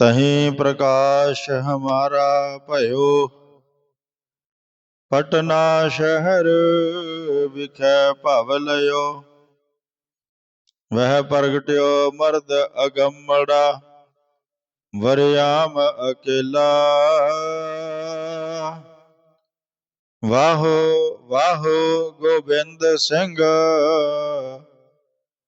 ਤਹੀਂ ਪ੍ਰਕਾਸ਼ ਹਮਾਰਾ ਭਇਓ, ਪਟਨਾ ਸ਼ਹਿਰ ਵਿਖੇ ਭਵ ਲਿਓ ਵਹ ਪ੍ਰਗਟਿਓ ਮਰਦ ਅਗੰਮੜਾ ਵਰਿਆਮ ਅਕੇਲਾ। ਵਾਹੋ ਵਾਹੋ ਗੋਬਿੰਦ ਸਿੰਘ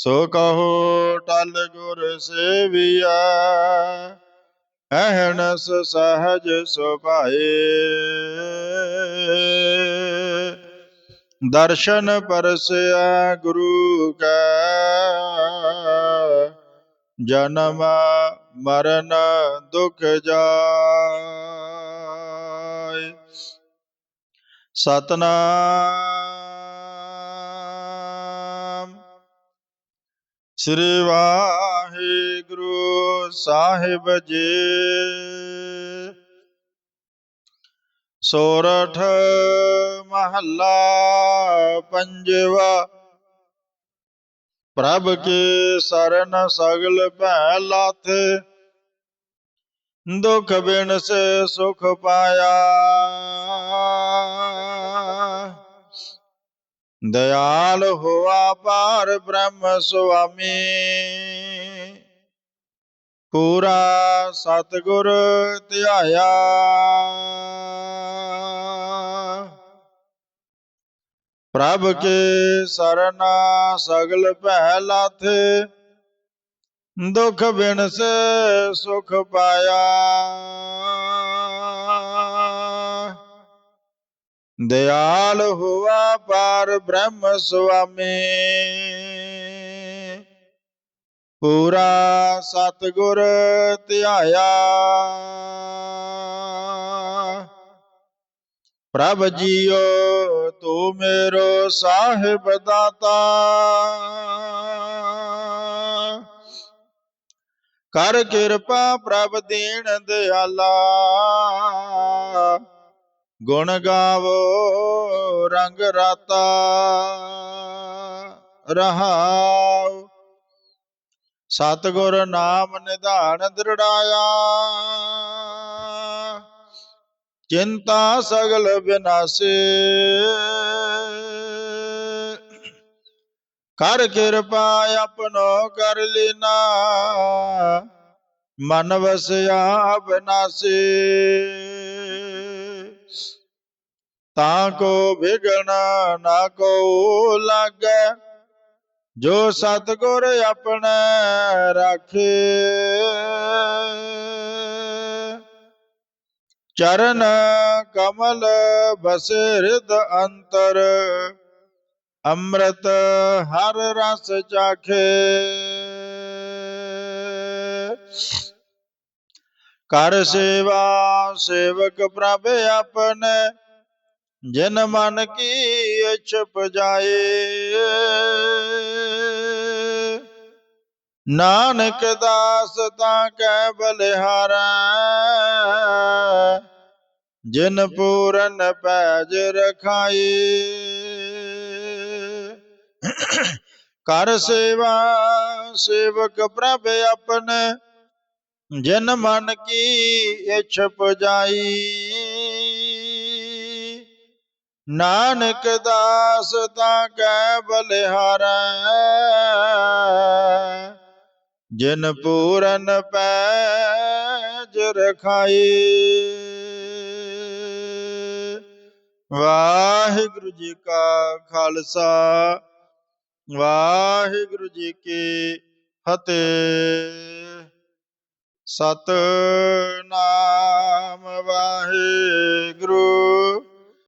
ਸੋ ਕਹੋ ਟਲ ਗੁਰ ਸੇਵਿਆ ਅਹਨਸ ਸਹਜ ਸੁਭਾਏ। ਦਰਸ਼ਨ ਪਰਸਿਆ ਗੁਰੂ ਕੈ, ਜਨਮ ਮਰਨ ਦੁਖ ਜਾਏ। ਸਤਨਾਮ ਸ੍ਰੀ ਵਾਹਿਗੁਰੂ ਸਾਹਿਬ ਜੀ। ਸੋਰਠ ਮਹੱਲਾ ਪੰਜਵਾ, ਪ੍ਰਭ ਕੇ ਸਰਨ ਸਗਲ ਭੈ ਲਾਥੇ, ਦੁਖ ਬਿਨ ਸੇ ਸੁਖ ਪਾਇਆ। ਦਇਆਲ ਹੋਆ ਪਾਰ ਬ੍ਰਹਮ ਸੁਆਮੀ। ਪੂਰਾ ਸਤਿਗੁਰ ਧਿਆਇਆ। ਪ੍ਰਭ ਕੇ ਸਰਨਾ ਸਗਲ ਭੈ ਲਾਥੇ ਦੁਖ ਬਿਨ ਸੇ ਸੁਖ ਪਾਇਆ। ਦਇਆਲ ਹੁਆ ਪਾਰ ਬ੍ਰਹਮ ਸੁਆਮੀ। ਪੂਰਾ ਸਤਿਗੁਰ ਧਿਆਇਆ। ਪ੍ਰਭ ਜੀਓ, ਤੂੰ ਮੇਰੋ ਸਾਹਿਬ ਦਾਤਾ। ਕਰ ਕਿਰਪਾ ਪ੍ਰਭ ਦੇਣ ਦਿਆਲਾ। ਗੁਣ ਗਾਵੋ, ਰੰਗ ਰਾਤਾ ਰਹਾਉ। ਸਤਿਗੁਰ ਨਾਮ ਨਿਧਾਨ ਦ੍ਰਿੜਾਇਆ। ਚਿੰਤਾ ਸਗਲ ਬਿਨਾਸੇ। ਕਰ ਕਿਰਪਾ ਆਪਣੋ ਕਰ ਲੈਨਾ। ਮਨ ਵਸਿਆ ਬਿਨਾਸੇ। ਤਾਂ ਕੋ ਵਿਗਣ ਨਾ ਕੋ ਲਾਗੈ, ਜੋ ਸਤਿਗੁਰ ਆਪਣੇ ਰਾਖੇ। ਚਰਨ ਕਮਲ ਬਸੇ ਹਿਰਦ ਅੰਤਰ, ਅੰਮ੍ਰਿਤ ਹਰ ਰਸ ਚਾਖੇ। ਕਰ ਸੇਵਾ ਸੇਵਕ ਪ੍ਰਭ ਆਪਣੇ ਜਿਨ ਮਨ ਕੀ ਇਛ ਪਜਾਏ ਨਾਨਕ ਦਾਸ ਤਾਂ ਕੈ ਬਲਿਹਾਰੈ। ਜਿਨ ਪੂਰਨ ਪੈਜ ਰਖਾਈ। ਕਰ ਸੇਵਾ ਸੇਵਕ ਪ੍ਰਭ ਆਪਣੇ ਜਿਨ ਮਨ ਕੀ ਇਛ ਪੁਜਾਈ ਨਾਨਕ ਦਾਸ ਤਾਂ ਕੈ ਬਲਿਹਾਰੈ। ਜਿਨ ਪੂਰਨ ਪੈਜ ਰਖਾਈ। ਵਾਹਿਗੁਰੂ ਜੀ ਕਾ ਖਾਲਸਾ, ਵਾਹਿਗੁਰੂ ਜੀ ਕੀ ਫਤਿਹ। ਸਤਨਾਮ ਵਾਹਿਗੁਰੂ।